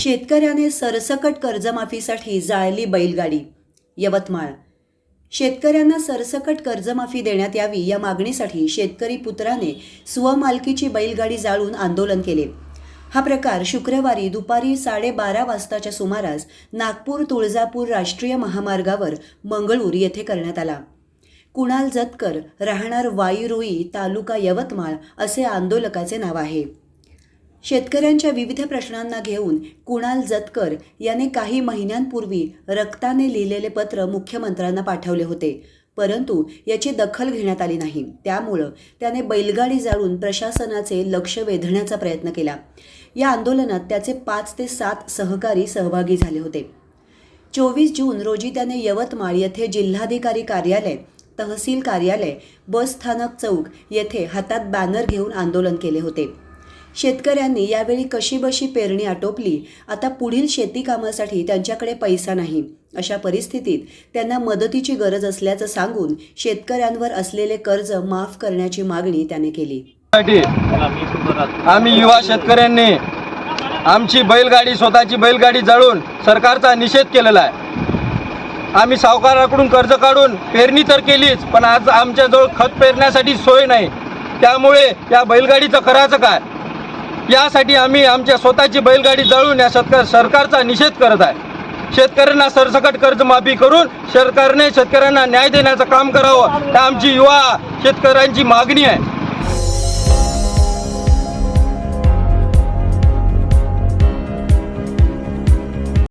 शेतकऱ्याने सरसकट कर्जमाफीसाठी जाळली बैलगाडी. यवतमाळ. शेतकऱ्यांना सरसकट कर्जमाफी देण्यात यावी या मागणीसाठी शेतकरी पुत्राने स्वमालकीची बैलगाडी जाळून आंदोलन केले. हा प्रकार शुक्रवारी दुपारी साडेबारा वाजताच्या सुमारास नागपूर तुळजापूर राष्ट्रीय महामार्गावर मंगळूर येथे करण्यात आला. कुणाल जतकर राहणार वाईरोई तालुका यवतमाळ असे आंदोलकाचे नाव आहे. शेतकऱ्यांच्या विविध प्रश्नांना घेऊन कुणाल जतकर याने काही महिन्यांपूर्वी रक्ताने लिहिलेले पत्र मुख्यमंत्र्यांना पाठवले होते. परंतु याची दखल घेण्यात आली नाही. त्यामुळं त्याने बैलगाडी जाळून प्रशासनाचे लक्ष वेधण्याचा प्रयत्न केला. या आंदोलनात त्याचे पाच ते सात सहकारी सहभागी झाले होते. चोवीस जून रोजी त्याने यवतमाळ येथे जिल्हाधिकारी कार्यालय तहसील कार्यालय बस स्थानक चौक येथे हातात बॅनर घेऊन आंदोलन केले होते. शेतकऱ्यांनी यावेळी कशीबशी पेरणी आटोपली आता पुढील शेती कामासाठी त्यांच्याकडे पैसा नाही. अशा परिस्थितीत त्यांना मदतीची गरज असल्याचं सांगून शेतकऱ्यांवर असलेले कर्ज माफ करण्याची मागणी त्याने केली. आम्ही युवा शेतकऱ्यांनी आमची बैलगाडी स्वतःची बैलगाडी जळून सरकारचा निषेध केलेला आहे. आम्ही सावकाराकडून कर्ज काढून पेरणी तर केलीच पण आज आमच्याजवळ खत पेरण्यासाठी सोय नाही. त्यामुळे या बैलगाडीचं करायचं काय? यासाठी आम्ही आमच्या स्वतःची बैलगाडी जळून या शेतक सरकारचा निषेध करत आहे. शेतकऱ्यांना सरसकट कर्जमाफी करून सरकारने शेतकऱ्यांना न्याय देण्याचं काम करावं. आमची युवा शेतकऱ्यांची मागणी आहे.